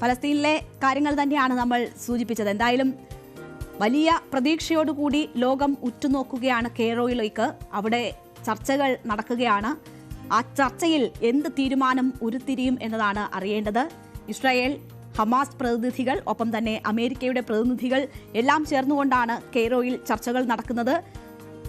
ഫലസ്തീനിലെ കാര്യങ്ങൾ തന്നെയാണ് നമ്മൾ സൂചിപ്പിച്ചത്. എന്തായാലും വലിയ പ്രതീക്ഷയോടുകൂടി ലോകം ഉറ്റുനോക്കുകയാണ് കേരളയിലേക്ക് അവിടെ ചർച്ചകൾ നടക്കുകയാണ്. ആ ചർച്ചയിൽ എന്ത് തീരുമാനം ഉരുത്തിരിയും എന്നതാണ് അറിയേണ്ടത്. ഇസ്രായേൽ ഹമാസ് പ്രതിനിധികൾ ഒപ്പം തന്നെ അമേരിക്കയുടെ പ്രതിനിധികൾ എല്ലാം ചേർന്നുകൊണ്ടാണ് കെയ്റോയിൽ ചർച്ചകൾ നടക്കുന്നത്.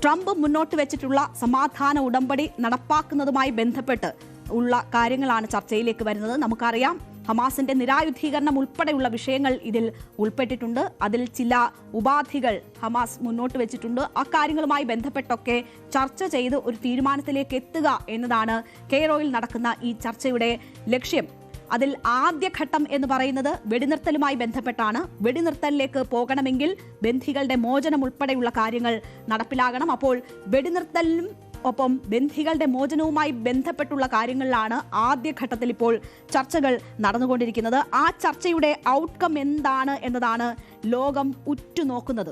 ട്രംപ് മുന്നോട്ട് വെച്ചിട്ടുള്ള സമാധാന ഉടമ്പടി നടപ്പാക്കുന്നതുമായി ബന്ധപ്പെട്ട് ഉള്ള കാര്യങ്ങളാണ് ചർച്ചയിലേക്ക് വരുന്നത്. നമുക്കറിയാം ഹമാസിന്റെ നിരായുധീകരണം ഉൾപ്പെടെയുള്ള വിഷയങ്ങൾ ഇതിൽ ഉൾപ്പെട്ടിട്ടുണ്ട്. അതിൽ ചില ഉപാധികൾ ഹമാസ് മുന്നോട്ട് വെച്ചിട്ടുണ്ട്. അക്കാര്യങ്ങളുമായി ബന്ധപ്പെട്ടൊക്കെ ചർച്ച ചെയ്ത് ഒരു തീരുമാനത്തിലേക്ക് എത്തുക എന്നതാണ് കെയ്റോയിൽ നടക്കുന്ന ഈ ചർച്ചയുടെ ലക്ഷ്യം. അതിൽ ആദ്യഘട്ടം എന്ന് പറയുന്നത് വെടിനിർത്തലുമായി ബന്ധപ്പെട്ടാണ്. വെടിനിർത്തലിലേക്ക് പോകണമെങ്കിൽ ബന്ധികളുടെ മോചനം ഉൾപ്പെടെയുള്ള കാര്യങ്ങൾ നടപ്പിലാകണം. അപ്പോൾ വെടിനിർത്തലിനും ഒപ്പം ബന്ധികളുടെ മോചനവുമായി ബന്ധപ്പെട്ടുള്ള കാര്യങ്ങളിലാണ് ആദ്യഘട്ടത്തിൽ ഇപ്പോൾ ചർച്ചകൾ നടന്നുകൊണ്ടിരിക്കുന്നത്. ആ ചർച്ചയുടെ ഔട്ട്കം എന്താണ് എന്നതാണ് ലോകം ഉറ്റുനോക്കുന്നത്.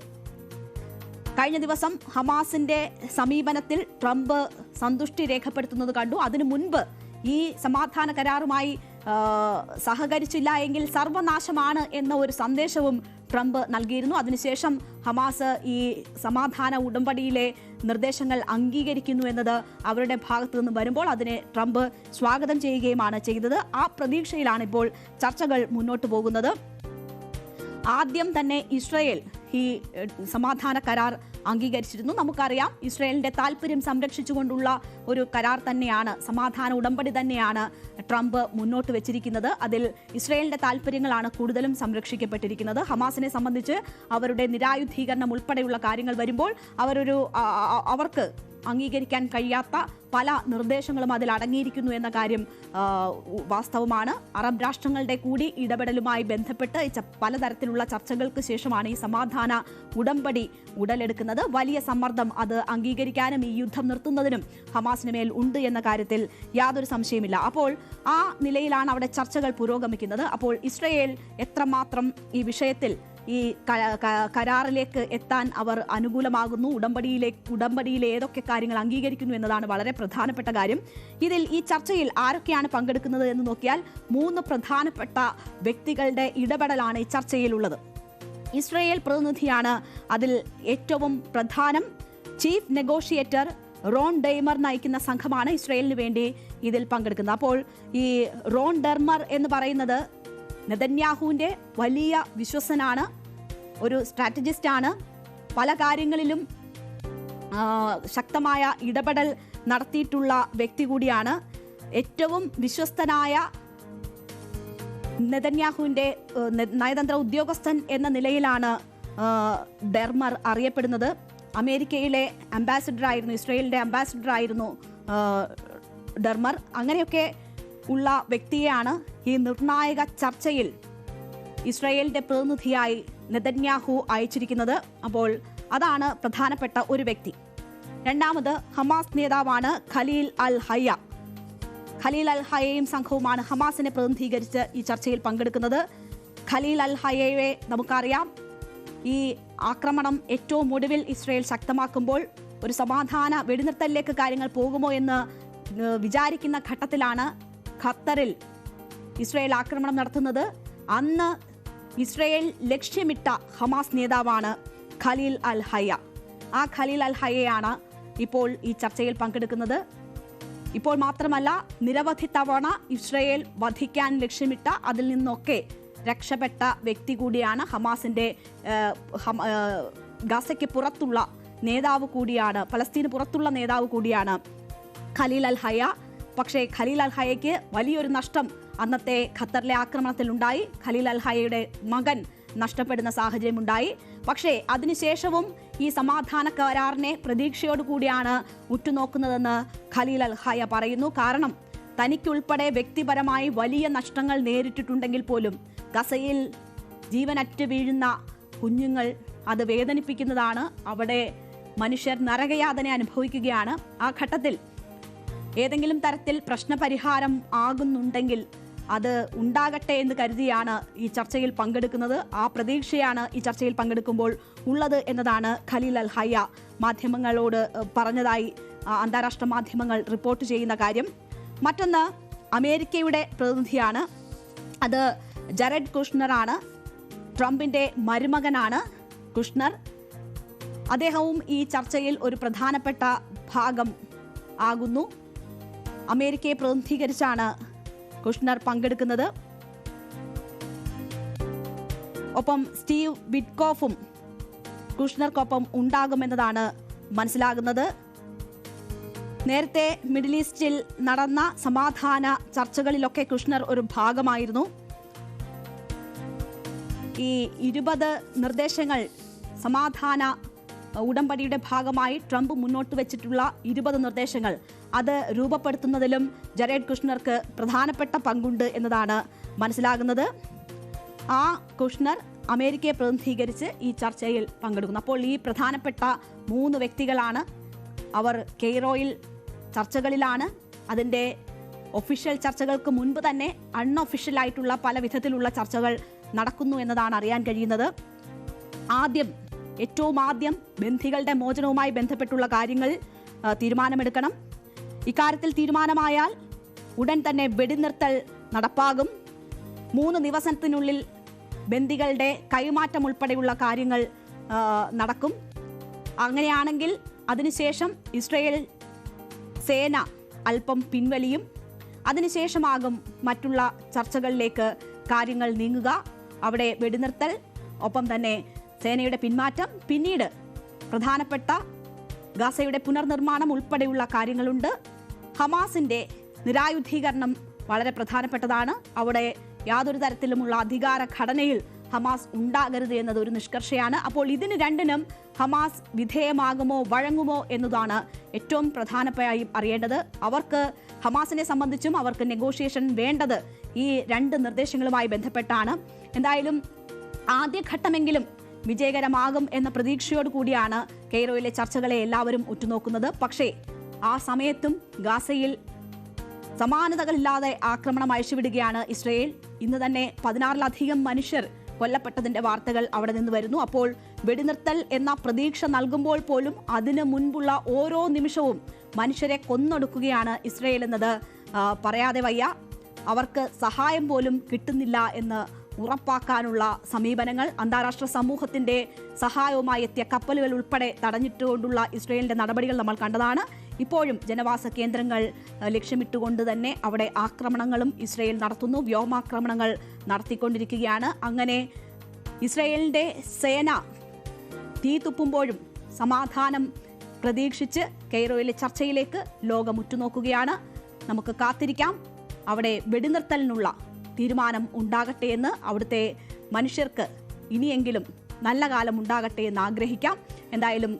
കഴിഞ്ഞ ദിവസം ഹമാസിന്റെ സമീപനത്തിൽ ട്രംപ് സന്തുഷ്ടി രേഖപ്പെടുത്തുന്നത് കണ്ടു. അതിനു മുൻപ് ഈ സമാധാന കരാറുമായി സഹകരിച്ചില്ല എങ്കിൽ സർവനാശമാണ് എന്ന ഒരു സന്ദേശവും ട്രംപ് നൽകിയിരുന്നു. അതിനുശേഷം ഹമാസ് ഈ സമാധാന ഉടമ്പടിയിലെ നിർദ്ദേശങ്ങൾ അംഗീകരിക്കുന്നു എന്നത് അവരുടെ ഭാഗത്തു നിന്ന് വരുമ്പോൾ അതിനെ ട്രംപ് സ്വാഗതം ചെയ്യുകയുമാണ് ചെയ്തത്. ആ പ്രതീക്ഷയിലാണ് ഇപ്പോൾ ചർച്ചകൾ മുന്നോട്ട് പോകുന്നത്. ആദ്യം തന്നെ ഇസ്രയേൽ ഈ സമാധാന കരാർ അംഗീകരിച്ചിരുന്നു. നമുക്കറിയാം ഇസ്രയേലിന്റെ താല്പര്യം സംരക്ഷിച്ചുകൊണ്ടുള്ള ഒരു കരാർ തന്നെയാണ് സമാധാന ഉടമ്പടി തന്നെയാണ് ട്രംപ് മുന്നോട്ട് വെച്ചിരിക്കുന്നത്. അതിൽ ഇസ്രയേലിന്റെ താല്പര്യങ്ങളാണ് കൂടുതലും സംരക്ഷിക്കപ്പെട്ടിരിക്കുന്നത്. ഹമാസിനെ സംബന്ധിച്ച് അവരുടെ നിരായുധീകരണം ഉൾപ്പെടെയുള്ള കാര്യങ്ങൾ വരുമ്പോൾ അവരൊരു അവർക്ക് അംഗീകരിക്കാൻ കഴിയാത്ത പല നിർദ്ദേശങ്ങളും അതിൽ അടങ്ങിയിരിക്കുന്നു എന്ന കാര്യം വാസ്തവമാണ്. അറബ് രാഷ്ട്രങ്ങളുടെ കൂടി ഇടപെടലുമായി ബന്ധപ്പെട്ട് പലതരത്തിലുള്ള ചർച്ചകൾക്ക് ശേഷമാണ് ഈ സമാധാന ഉടമ്പടി ഉടലെടുക്കുന്നത്. വലിയ സമ്മർദ്ദം അത് അംഗീകരിക്കാനും ഈ യുദ്ധം നിർത്തുന്നതിനും ഹമാസിന് മേൽ ഉണ്ട് എന്ന കാര്യത്തിൽ യാതൊരു സംശയമില്ല അപ്പോൾ ആ നിലയിലാണ് അവിടെ ചർച്ചകൾ പുരോഗമിക്കുന്നത്. അപ്പോൾ ഇസ്രയേൽ എത്രമാത്രം ഈ വിഷയത്തിൽ ഈ കരാറിലേക്ക് എത്താൻ അവർ അനുകൂലമാകുന്നു. ഉടമ്പടിയിലെ ഉടമ്പടിയിലെ ഏതൊക്കെ കാര്യങ്ങൾ അംഗീകരിക്കുന്നു എന്നതാണ് വളരെ പ്രധാനപ്പെട്ട കാര്യം. ഇതിൽ ഈ ചർച്ചയിൽ ആരൊക്കെയാണ് പങ്കെടുക്കുന്നത് എന്ന് നോക്കിയാൽ മൂന്ന് പ്രധാനപ്പെട്ട വ്യക്തികളുടെ ഇടപെടലാണ് ഈ ചർച്ചയിലുള്ളത്. ഇസ്രയേൽ പ്രതിനിധിയാണ് അതിൽ ഏറ്റവും പ്രധാനം. ചീഫ് നെഗോഷിയേറ്റർ റോൺ ഡെയ്മർ നയിക്കുന്ന സംഘമാണ് ഇസ്രയേലിന് വേണ്ടി ഇതിൽ പങ്കെടുക്കുന്നത്. അപ്പോൾ ഈ റോൺ ഡെർമർ എന്ന് പറയുന്നത് നെതന്യാഹുവിന്റെ വലിയ വിശ്വസനാണ് ഒരു സ്ട്രാറ്റജിസ്റ്റാണ്. പല കാര്യങ്ങളിലും ശക്തമായ ഇടപെടൽ നടത്തിയിട്ടുള്ള വ്യക്തി കൂടിയാണ്. ഏറ്റവും വിശ്വസ്തനായ നെതന്യാഹുവിന്റെ നയതന്ത്ര ഉദ്യോഗസ്ഥൻ എന്ന നിലയിലാണ് ഡെർമർ അറിയപ്പെടുന്നത്. അമേരിക്കയിലെ അംബാസിഡർ ആയിരുന്നു ഇസ്രയേലിന്റെ ആ, ഡെർമർ. അങ്ങനെയൊക്കെ ഉള്ള വ്യക്തിയെയാണ് ഈ നിർണായക ചർച്ചയിൽ ഇസ്രായേലിന്റെ പ്രതിനിധിയായി നെതന്യാഹു അയച്ചിരിക്കുന്നത്. അപ്പോൾ അതാണ് പ്രധാനപ്പെട്ട ഒരു വ്യക്തി. രണ്ടാമത് ഹമാസ് നേതാവാണ് ഖലീൽ അൽ ഹയ്യ. ഖലീൽ അൽ ഹയയും സംഘവുമാണ് ഹമാസിനെ പ്രതിനിധീകരിച്ച് ഈ ചർച്ചയിൽ പങ്കെടുക്കുന്നത്. ഖലീൽ അൽ ഹയയെ നമുക്കറിയാം. ഈ ആക്രമണം ഏറ്റവും ഒടുവിൽ ഇസ്രയേൽ ശക്തമാക്കുമ്പോൾ ഒരു സമാധാന വെടിനിർത്തലിലേക്ക് കാര്യങ്ങൾ പോകുമോ എന്ന് വിചാരിക്കുന്ന ഘട്ടത്തിലാണ് ഖത്തറിൽ ഇസ്രയേൽ ആക്രമണം നടത്തുന്നത്. അന്ന് ഇസ്രയേൽ ലക്ഷ്യമിട്ട ഹമാസ് നേതാവാണ് ഖലീൽ അൽ ഹയ്യ ആ ഖലീൽ അൽ ഹയ്യയാണ് ഇപ്പോൾ ഈ ചർച്ചയിൽ പങ്കെടുക്കുന്നത്. ഇപ്പോൾ മാത്രമല്ല നിരവധി തവണ ഇസ്രയേൽ വധിക്കാൻ ലക്ഷ്യമിട്ട അതിൽ നിന്നൊക്കെ രക്ഷപ്പെട്ട വ്യക്തി കൂടിയാണ് ഹമാസിന്റെ ഗാസയ്ക്ക് പുറത്തുള്ള നേതാവ് കൂടിയാണ് ഫലസ്തീന് പുറത്തുള്ള നേതാവ് കൂടിയാണ് ഖലീൽ അൽ ഹയ. പക്ഷേ ഖലീൽ അൽഹായയ്ക്ക് വലിയൊരു നഷ്ടം അന്നത്തെ ഖത്തറിലെ ആക്രമണത്തിൽ ഉണ്ടായി ഖലീൽ അൽഹായയുടെ മകൻ നഷ്ടപ്പെടുന്ന സാഹചര്യമുണ്ടായി. പക്ഷേ അതിനുശേഷവും ഈ സമാധാന കരാറിനെ പ്രതീക്ഷയോടുകൂടിയാണ് ഉറ്റുനോക്കുന്നതെന്ന് ഖലീൽ അൽഹായ ഹയ പറയുന്നു. കാരണം തനിക്കുൾപ്പെടെ വ്യക്തിപരമായി വലിയ നഷ്ടങ്ങൾ നേരിട്ടിട്ടുണ്ടെങ്കിൽ പോലും ഗസയിൽ ജീവനറ്റ് വീഴുന്ന കുഞ്ഞുങ്ങൾ അത് വേദനിപ്പിക്കുന്നതാണ്. അവിടെ മനുഷ്യർ നരകയാതന അനുഭവിക്കുകയാണ്. ആ ഘട്ടത്തിൽ ഏതെങ്കിലും തരത്തിൽ പ്രശ്നപരിഹാരം ആകുന്നുണ്ടെങ്കിൽ അത് ഉണ്ടാകട്ടെ എന്ന് കരുതിയാണ് ഈ ചർച്ചയിൽ പങ്കെടുക്കുന്നത്. ആ പ്രതീക്ഷയാണ് ഈ ചർച്ചയിൽ പങ്കെടുക്കുമ്പോൾ ഉള്ളത് എന്നതാണ് ഖലീൽ അൽ ഹയ്യ മാധ്യമങ്ങളോട് പറഞ്ഞതായി അന്താരാഷ്ട്ര മാധ്യമങ്ങൾ റിപ്പോർട്ട് ചെയ്യുന്ന കാര്യം. മറ്റൊന്ന് അമേരിക്കയുടെ പ്രതിനിധിയാണ്. അത് ജറഡ് കുഷ്ണറാണ്. ട്രംപിന്റെ മരുമകനാണ് കുഷ്ണർ. അദ്ദേഹവും ഈ ചർച്ചയിൽ ഒരു പ്രധാനപ്പെട്ട ഭാഗം ആകുന്നു. അമേരിക്കയെ പ്രതിനിധീകരിച്ചാണ് കുഷ്ണർ പങ്കെടുക്കുന്നത്. ഒപ്പം സ്റ്റീവ് വിറ്റ്കോഫും കുഷ്ണർക്കൊപ്പം ഉണ്ടാകുമെന്നതാണ് മനസ്സിലാകുന്നത്. നേരത്തെ മിഡിൽ ഈസ്റ്റിൽ നടന്ന സമാധാന ചർച്ചകളിലൊക്കെ കുഷ്ണർ ഒരു ഭാഗമായിരുന്നു. ഈ ഇരുപത് നിർദ്ദേശങ്ങൾ സമാധാന ഉടമ്പടിയുടെ ഭാഗമായി ട്രംപ് മുന്നോട്ട് വെച്ചിട്ടുള്ള ഇരുപത് നിർദ്ദേശങ്ങൾ. അത് രൂപപ്പെടുത്തുന്നതിലും ജറേഡ് കുഷ്ണർക്ക് പ്രധാനപ്പെട്ട പങ്കുണ്ട് എന്നതാണ് മനസ്സിലാകുന്നത്. ആ കുഷ്ണർ അമേരിക്കയെ പ്രതിനിധീകരിച്ച് ഈ ചർച്ചയിൽ പങ്കെടുക്കുന്നു. അപ്പോൾ ഈ പ്രധാനപ്പെട്ട മൂന്ന് വ്യക്തികളാണ് അവർ കെയ്റോയിൽ ചർച്ചകളിലാണ്. അതിന്റെ ഒഫീഷ്യൽ ചർച്ചകൾക്ക് മുൻപ് തന്നെ അൺഒഫീഷ്യൽ ആയിട്ടുള്ള പല വിധത്തിലുള്ള ചർച്ചകൾ നടക്കുന്നു എന്നതാണ് അറിയാൻ കഴിയുന്നത്. ആദ്യം ഏറ്റവും ആദ്യം ബന്ധികളുടെ മോചനവുമായി ബന്ധപ്പെട്ടുള്ള കാര്യങ്ങൾ തീരുമാനമെടുക്കണം. ഇക്കാര്യത്തിൽ തീരുമാനമായാൽ ഉടൻ തന്നെ വെടിനിർത്തൽ നടപ്പാകും. മൂന്ന് ദിവസത്തിനുള്ളിൽ ബന്ദികളുടെ കൈമാറ്റം ഉൾപ്പെടെയുള്ള കാര്യങ്ങൾ നടക്കും. അങ്ങനെയാണെങ്കിൽ അതിനുശേഷം ഇസ്രയേൽ സേന അല്പം പിൻവലിയും. അതിനുശേഷമാകും മറ്റുള്ള ചർച്ചകളിലേക്ക് കാര്യങ്ങൾ നീങ്ങുക. അവിടെ വെടിനിർത്തൽ ഒപ്പം തന്നെ സേനയുടെ പിന്മാറ്റം പിന്നീട് പ്രധാനപ്പെട്ട ഗാസയുടെ പുനർനിർമ്മാണം ഉൾപ്പെടെയുള്ള കാര്യങ്ങളുണ്ട്. ഹമാസിന്റെ നിരായുധീകരണം വളരെ പ്രധാനപ്പെട്ടതാണ്. അവിടെ യാതൊരു തരത്തിലുമുള്ള അധികാര ഘടനയിൽ ഹമാസ് ഉണ്ടാകരുത് എന്നത് ഒരു നിഷ്കർഷയാണ്. അപ്പോൾ ഇതിന് രണ്ടിനും ഹമാസ് വിധേയമാകുമോ വഴങ്ങുമോ എന്നതാണ് ഏറ്റവും പ്രധാനമായി അറിയേണ്ടത്. അവർക്ക് ഹമാസിനെ സംബന്ധിച്ചും അവർക്ക് നെഗോഷിയേഷൻ വേണ്ടത് ഈ രണ്ട് നിർദ്ദേശങ്ങളുമായി ബന്ധപ്പെട്ടാണ്. എന്തായാലും ആദ്യഘട്ടമെങ്കിലും വിജയകരമാകും എന്ന പ്രതീക്ഷയോട് കൂടിയാണ് കെയ്റോയിലെ ചർച്ചകളെ എല്ലാവരും ഉറ്റുനോക്കുന്നത്. പക്ഷേ ആ സമയത്തും ഗാസയിൽ സമാനതകളില്ലാതെ ആക്രമണം അഴിച്ചുവിടുകയാണ് ഇസ്രയേൽ. ഇന്ന് തന്നെ പതിനാറിലധികം മനുഷ്യർ കൊല്ലപ്പെട്ടതിന്റെ വാർത്തകൾ അവിടെ നിന്ന് വരുന്നു. അപ്പോൾ വെടിനിർത്തൽ എന്ന പ്രതീക്ഷ നൽകുമ്പോൾ പോലും അതിനു മുൻപുള്ള ഓരോ നിമിഷവും മനുഷ്യരെ കൊന്നൊടുക്കുകയാണ് ഇസ്രയേൽ എന്നത് പറയാതെ വയ്യ. അവർക്ക് സഹായം പോലും കിട്ടുന്നില്ല എന്ന് ഉറപ്പാക്കാനുള്ള സമീപനങ്ങൾ അന്താരാഷ്ട്ര സമൂഹത്തിന്റെ സഹായവുമായി എത്തിയ കപ്പലുകൾ ഉൾപ്പെടെ തടഞ്ഞിട്ടുകൊണ്ടുള്ള ഇസ്രയേലിന്റെ നടപടികൾ നമ്മൾ കണ്ടതാണ്. ഇപ്പോഴും ജനവാസ കേന്ദ്രങ്ങൾ ലക്ഷ്യമിട്ടുകൊണ്ട് തന്നെ അവിടെ ആക്രമണങ്ങളും ഇസ്രയേൽ നടത്തുന്നു. വ്യോമാക്രമണങ്ങൾ നടത്തിക്കൊണ്ടിരിക്കുകയാണ്. അങ്ങനെ ഇസ്രയേലിന്റെ സേന തീ തുപ്പുമ്പോഴും സമാധാനം പ്രതീക്ഷിച്ച് കെയ്റോയിലെ ചർച്ചയിലേക്ക് ലോകം ഉറ്റുനോക്കുകയാണ്. നമുക്ക് കാത്തിരിക്കാം. അവിടെ വെടിനിർത്തലിനുള്ള തീരുമാനം ഉണ്ടാകട്ടെ എന്ന് അവിടുത്തെ മനുഷ്യർക്ക് ഇനിയെങ്കിലും നല്ല കാലം ഉണ്ടാകട്ടെ എന്ന് ആഗ്രഹിക്കാം. എന്തായാലും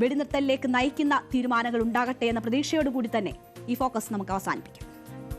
വെടിനിർത്തലിലേക്ക് നയിക്കുന്ന തീരുമാനങ്ങൾ ഉണ്ടാകട്ടെ എന്ന പ്രതീക്ഷയോടുകൂടി തന്നെ ഈ ഫോക്കസ് നമുക്ക് അവസാനിപ്പിക്കാം.